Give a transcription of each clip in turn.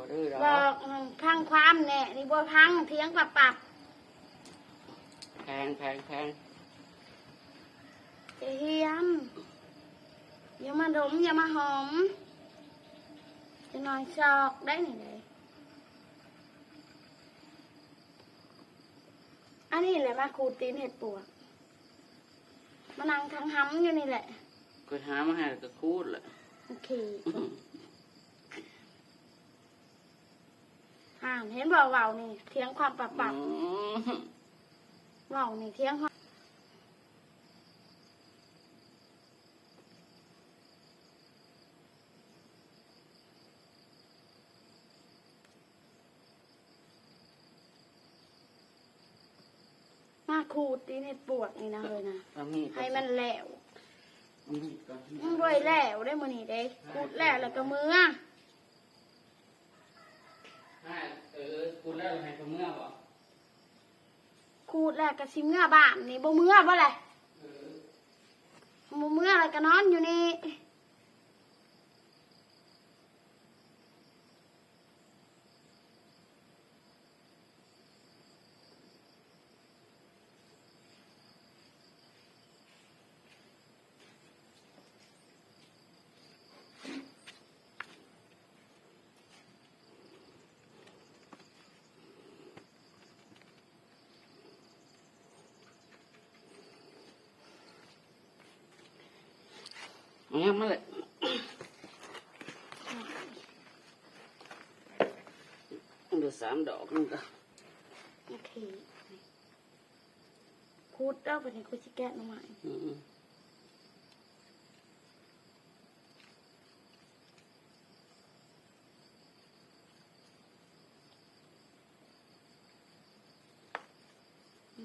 บ่ดื้อดอกบอกพังความแน่นี่บ่พังเถียงปรับปรับแพงแพงแพงเฮียมอย่ามาดมอย่ามาหอมจะนอนชอกได้นี่เลยอันนี้แหละมาขูดตีนเห็ดปวกมานั่งทางห้ำอยู่นี่แหละ ก็หามาให้แล้วก็คูดแหละ โอเคอ่านเห็นบอกเว่านี่เทียงความปรับปรับอืมเว่านี่เทียงความมาขูดตีนเห็ดปวกนี่นะเลยนะเอามีดก่อให้มันแหลวเอามีดก่อนมันบ่อยแหลวได้มื้อนี้เด้ขูดแล้วแล้วก็มือ ให้เออคูดแล้วให้เขาเมื่อบ่คูดแล้วก็สิเมื่อบ้านนี่บ่เมื่อบ่แหละเออ บ่เมื่อแล้วก็นอนอยู่นี่ เอายังมาเลยเดือสามดอกนึงก็โอเคขูดแล้วบัดนี้กูสิแกะหน่อไม้อืมๆ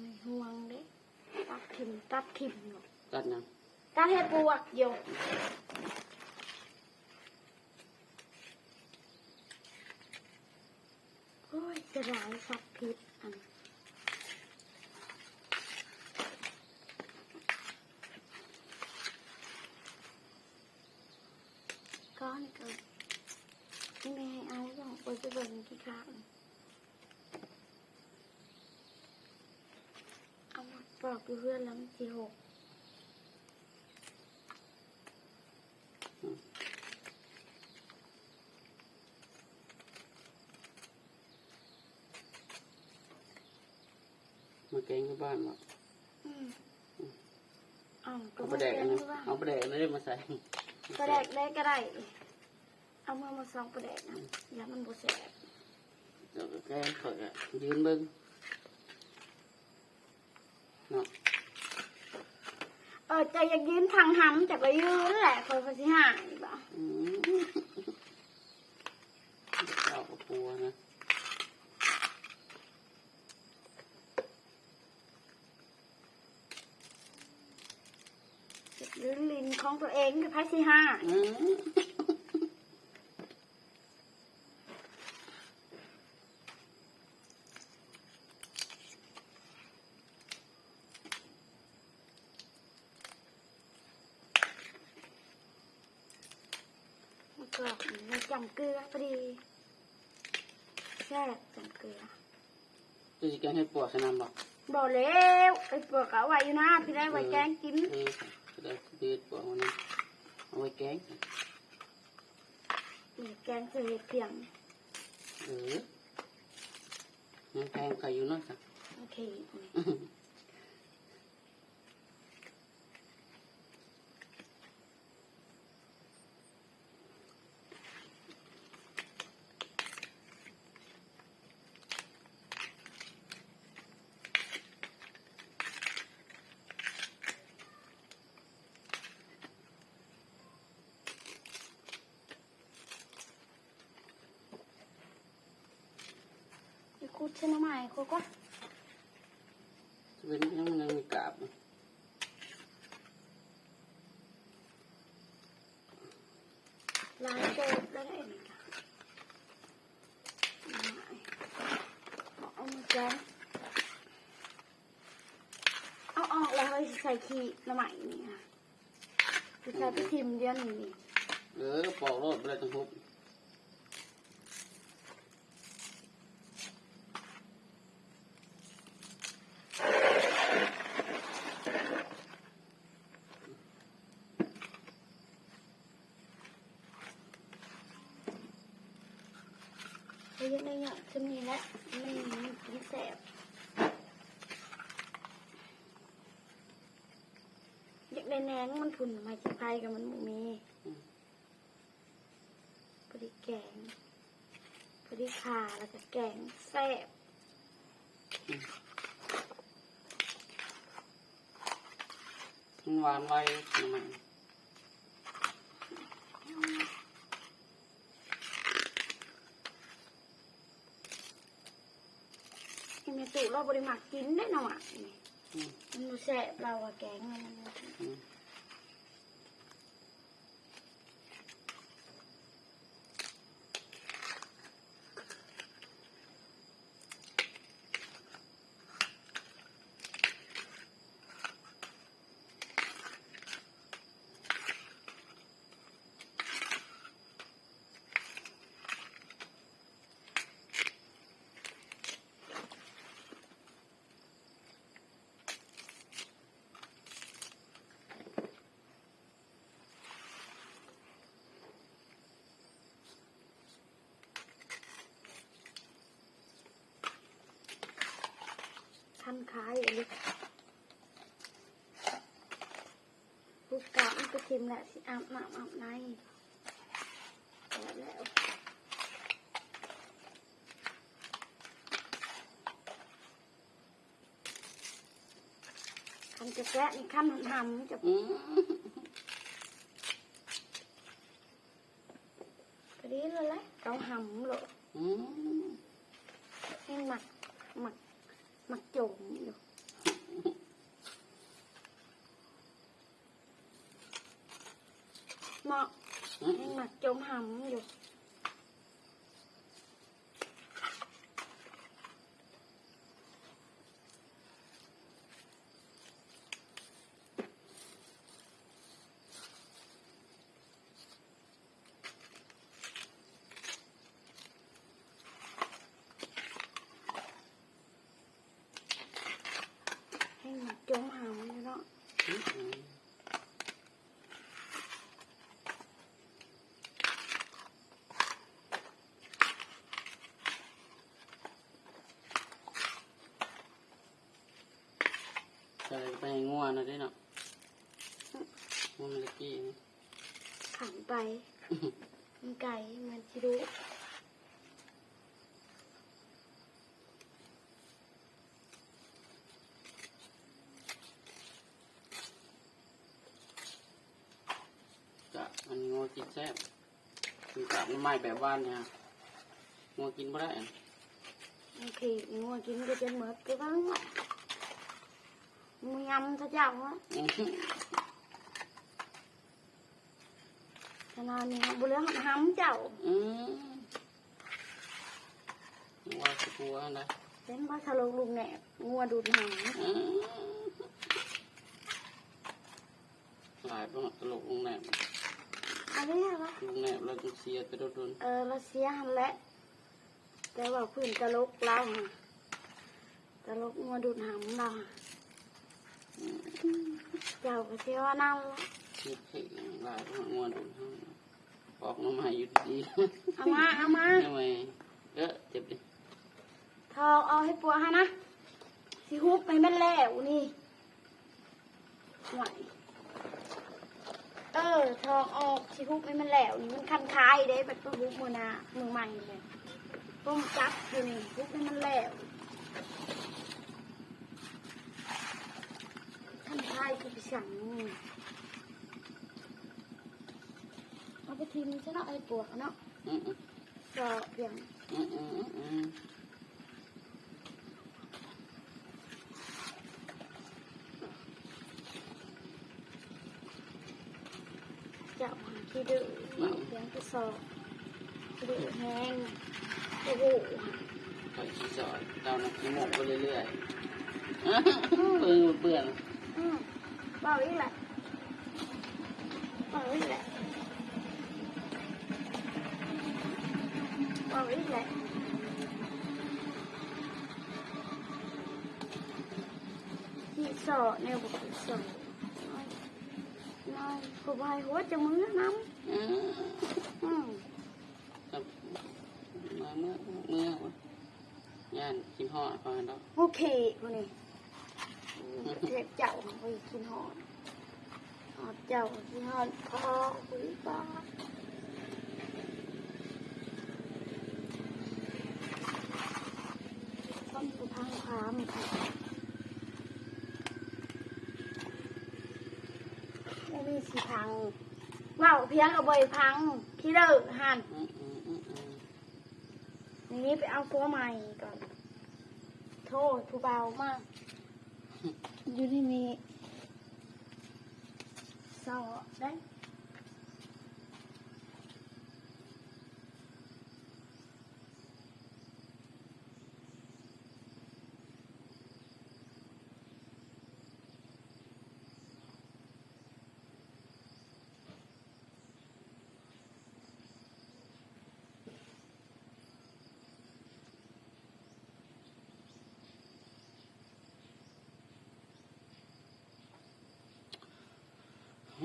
ไม่ห่วงเด้ตัดทิ่มตัดทิ่มเนาะ ตัดยังตัดเฮ็ดปวกอยู่โอ้ยจะร้ายสัตว์พิษอันก้อนเกิดแม่เอาบอกไปจะเบิ่งกี่ครั้งเอามาปลอกเพื่อนแล้วมันสิหก มาแกงที่บ้านบ่อืมเอาก็เอาไปไม่แดกเป็อันนนี้ว่าเอาไปแดกอันนี้มาใส่ประแดกได้ก็ได้ เอามามาซองประแดกนะอย่ามันบ่แสบเดี๋ยวก็แกงข่อยอะยืนเบิ่งเนาะเออใจอยากยืนทางหำแต่ก็ยืนแหละคอยภาษีหายบ่อืมเอากระปัวนะ ยืนลิน ของตัวเองกับภาษีหายอืมมันก็มันจำเกลือพอดีแซ่บจำเกลือตัวสิแกงให้ปวดขนาดบ่บอกแล้วไอ้เปลือกเอาไว้อยู่นะพี่ได้ไว้แกงกิน เออจะได้ดีดปวดมันนะเอาไว้แกงนี่แกงเสือเห็ดเพียงเออยังแกงใครอยู่เนาะจ้ะโอเค อีกคูดเช่นไม้คูก็จะเป็นยังมันยังมีกาบลายโตดแล้วได้นี่ค่ะเอามาแกงเอาออกแล้วเฮ้ยใส่ขี้ละไหมนี่ค่ะจะใส่ไปทิมเดียวนี่นี่เออก็ปอกรถไปเลยทั้งทุบ เขา ยังได้เนี่ยจะมีและมันมันกินแสบอยากได้แหนงมันพุ่นมาจะไพกับมันบ่มีพอดีแกงพอดีขาแล้วก็แกงแซ่บมันหวานไวทำไม ไอ้แม่ตุ เราบริมักกินได้หน่อยนี่อืมมันดูแซ่บเราอะแกงมัน อืมทันขายเลยลูกกาอันก็เค็มแหละสิอาบน้ำอาบในแล้วคันจะแกะนี่ขั้นหันหำจะ อืม พอดีเลยแหละเกาหำเลย อืม ให้หมักหมักหมักจมอยู่เหมาะ อืม ให้หมักจมหำอยู่ ให้หมักจมหำอยู่เนาะ อืม ใส่ไปให้งัวนะได้เนาะงัวมันตะกี้นี่ขันไป มันไก่มันจิรู้ กะมันงัวกินแซ่บ คือกะมันไม่แบบบ้านเนี่ยงัวกินบ่ได้อะบางทีงัวกินก็จะเหมือนกับว่ามึงยำถ้าเจ้าวะอืมขนาดนี้บุเรื่องห้ำเจ้าอืมงัวสกลัวนะเป็นว่าทะลุลุงแหนบงัวดูดหางอืมหลายปะตลกลุงแหนบ อะไรอะวะลุงแหนบเราจะเสียไปโดนเออเราเสียหันแหละแต่ว่าพื้นตลกเราน่ะตลกงัวดูดหางเราน่ะเจ้าก็เชื่อว่านั่นละๆคิดถึงหลายปะงัวโดนห้องปอกน้ำใหม่อยู่ดีเอามาเอามาทำไมเออเจ็บดิทองเอาให้ปัวฮะนะสิฮุบไปแม่นแล้วนี่ไหว เออทองออกสิฮุบไปแม่นแหลวนี่มันคันคายเด้แบบตัวฮุบมือหนามือใหม่เลยต้มจับอยู่นี่ฮุบไปแม่นแหลวคันคายคือไปสั่งนี่เอาไปทิมซะเนาะไอ้ปวกเนาะอืมอืมก็เพียง อืมอืมอืม จับหาที่ดื้อเพียงไป สอบดื้อแห้งโอ้โหไปชี้จอยเจ้าน้าที่หมกไปเรื่อยๆเปื่อนเปื่อนเบาอีกแหละเบาอีกแหละเบาอีกแหละที่สอแนวบอกที่สอน้อยน้อย กูบายหัวจะมือน้อืมำอืมครับมาเมื่อเมื่อยันกินห่อดก่อนแล้วโอเคคนนี้เทพเจ้าไปกินหอดหอดเจ้ากินหอดพ่อคุยบ้าต้นสุพังพามไม่มี สิพังว่าวเพียงเอาใบพังพี่เลิกหันอืมอืมอืมอืมนี้ไปเอาตัวใหม่ก่อน โทษผู้เบามาก อยู่ที่นี่สอได้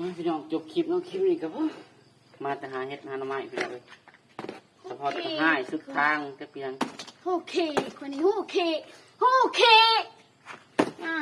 มาพี่น้องจบคลิปน้องคลิปนี้ก็บว่ามาแต่หาเห็ดหาหน่อไม้พี่น้องเลยเฉพาะแต่ให้สุดทางจะเปลี่ยน โอเคคนนี้โอเคโอเคอ่า